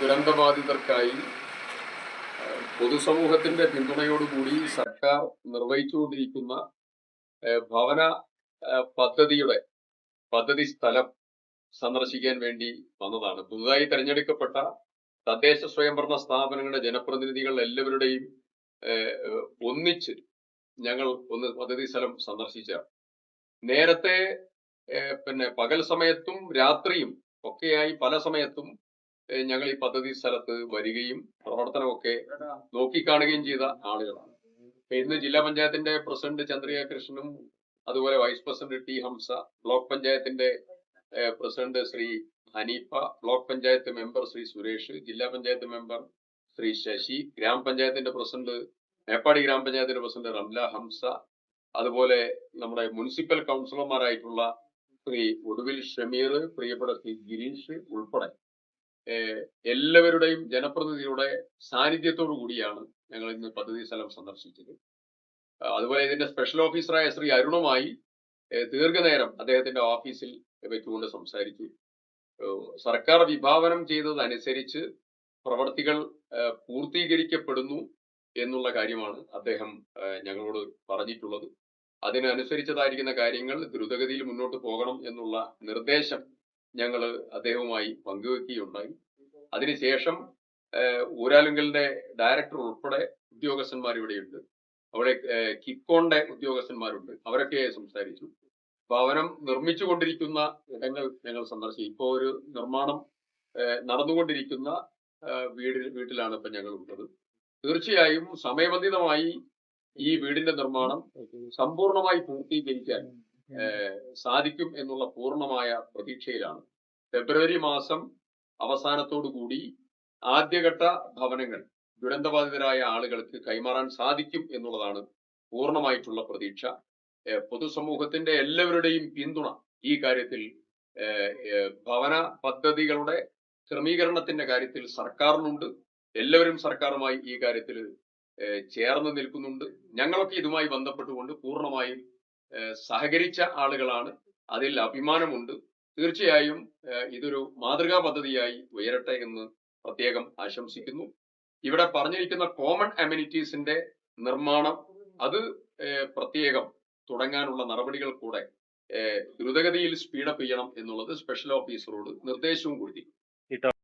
ദുരന്തബാധിതർക്കായി പൊതുസമൂഹത്തിന്റെ പിന്തുണയോടുകൂടി സർക്കാർ നിർവഹിച്ചുകൊണ്ടിരിക്കുന്ന ഭവന പദ്ധതിയുടെ പദ്ധതി സ്ഥലം സന്ദർശിക്കാൻ വേണ്ടി വന്നതാണ്. പുതുതായി തെരഞ്ഞെടുക്കപ്പെട്ട തദ്ദേശ സ്വയംഭരണ സ്ഥാപനങ്ങളുടെ ജനപ്രതിനിധികൾ എല്ലാവരുടെയും ഒന്നിച്ച് ഞങ്ങൾ ഒന്ന് പദ്ധതി സ്ഥലം സന്ദർശിച്ച നേരത്തെ പിന്നെ പകൽ സമയത്തും രാത്രിയും ഒക്കെയായി പല സമയത്തും ഞങ്ങൾ ഈ പദ്ധതി സ്ഥലത്ത് വരികയും പ്രവർത്തനമൊക്കെ നോക്കിക്കാണുകയും ചെയ്ത ആളുകളാണ്. ഇന്ന് ജില്ലാ പഞ്ചായത്തിന്റെ പ്രസിഡന്റ് ചന്ദ്രിക കൃഷ്ണനും അതുപോലെ vice president T Hamsa block പഞ്ചായത്തിന്റെ president Shri Haneefa block panchayat member Shri Suresh ജില്ലാ പഞ്ചായത്ത് മെമ്പർ ശ്രീ ശശി ഗ്രാമപഞ്ചായത്തിന്റെ പ്രസിഡന്റ് മേപ്പാടി ഗ്രാമപഞ്ചായത്തിന്റെ പ്രസിഡന്റ് റംല ഹംസ അതുപോലെ നമ്മുടെ മുനിസിപ്പൽ കൗൺസിലർമാരായിട്ടുള്ള ശ്രീ ഒടുവിൽ ഷമീർ പ്രിയപ്പെട്ട ശ്രീ ഗിരീഷ് ഉൾപ്പെടെ എല്ലാവരുടെയും ജനപ്രതിനിധിയുടെ സാന്നിധ്യത്തോടു കൂടിയാണ് ഞങ്ങൾ ഇന്ന് പദ്ധതി സ്ഥലം സന്ദർശിച്ചത്. അതുപോലെ ഇതിന്റെ സ്പെഷ്യൽ ഓഫീസറായ ശ്രീ അരുണുമായി ദീർഘനേരം അദ്ദേഹത്തിന്റെ ഓഫീസിൽ വെച്ചുകൊണ്ട് സംസാരിച്ചു. സർക്കാർ വിഭാവനം ചെയ്തതനുസരിച്ച് പ്രവർത്തികൾ പൂർത്തീകരിക്കപ്പെടുന്നു എന്നുള്ള കാര്യമാണ് അദ്ദേഹം ഞങ്ങളോട് പറഞ്ഞിട്ടുള്ളത്. അതിനനുസരിച്ചതായിരിക്കുന്ന കാര്യങ്ങൾ ദ്രുതഗതിയിൽ മുന്നോട്ട് പോകണം എന്നുള്ള നിർദ്ദേശം ഞങ്ങൾ അദ്ദേഹവുമായി പങ്കുവെക്കുകയുണ്ടായി. അതിനുശേഷം ഊരാലുങ്കലിന്റെ ഡയറക്ടർ ഉൾപ്പെടെ ഉദ്യോഗസ്ഥന്മാർ ഇവിടെയുണ്ട്. അവിടെ കിക്കോണ്ടെ ഉദ്യോഗസ്ഥന്മാരുണ്ട്. അവരൊക്കെ സംസാരിച്ചു. ഭവനം നിർമ്മിച്ചുകൊണ്ടിരിക്കുന്ന ഇടങ്ങൾ ഞങ്ങൾ സന്ദർശിച്ചു. ഇപ്പോൾ ഒരു നിർമ്മാണം നടന്നുകൊണ്ടിരിക്കുന്ന വീട് വീട്ടിലാണ് ഇപ്പം ഞങ്ങൾ ഉള്ളത് തീർച്ചയായും സമയബന്ധിതമായി ഈ വീടിന്റെ നിർമ്മാണം സമ്പൂർണമായി പൂർത്തീകരിക്കാൻ സാധിക്കും എന്നുള്ള പൂർണമായ പ്രതീക്ഷയിലാണ്. ഫെബ്രുവരി മാസം അവസാനത്തോടു കൂടി ആദ്യഘട്ട ഭവനങ്ങൾ ദുരന്തബാധിതരായ ആളുകൾക്ക് കൈമാറാൻ സാധിക്കും എന്നുള്ളതാണ് പൂർണമായിട്ടുള്ള പ്രതീക്ഷ. പൊതുസമൂഹത്തിന്റെ എല്ലാവരുടെയും പിന്തുണ ഈ കാര്യത്തിൽ ഭവന പദ്ധതികളുടെ ക്രമീകരണത്തിന്റെ കാര്യത്തിൽ സർക്കാരിനുണ്ട്. എല്ലാവരും സർക്കാരുമായി ഈ കാര്യത്തിൽ ചേർന്ന് നിൽക്കുന്നുണ്ട്. ഞങ്ങളൊക്കെ ഇതുമായി ബന്ധപ്പെട്ടുകൊണ്ട് പൂർണമായും സഹകരിച്ച ആളുകളാണ്. അതിൽ അഭിമാനമുണ്ട്. തീർച്ചയായും ഇതൊരു മാതൃകാ പദ്ധതിയായി ഉയരട്ടെ എന്ന് പ്രത്യേകം ആശംസിക്കുന്നു. ഇവിടെ പറഞ്ഞിരിക്കുന്ന കോമൺ അമ്യൂണിറ്റീസിന്റെ നിർമ്മാണം അത് പ്രത്യേകം തുടങ്ങാനുള്ള നടപടികൾ കൂടെ ദ്രുതഗതിയിൽ സ്പീഡപ്പ് ചെയ്യണം എന്നുള്ളത് സ്പെഷ്യൽ ഓഫീസറോട് നിർദ്ദേശവും കൊടുത്തിട്ടുണ്ട്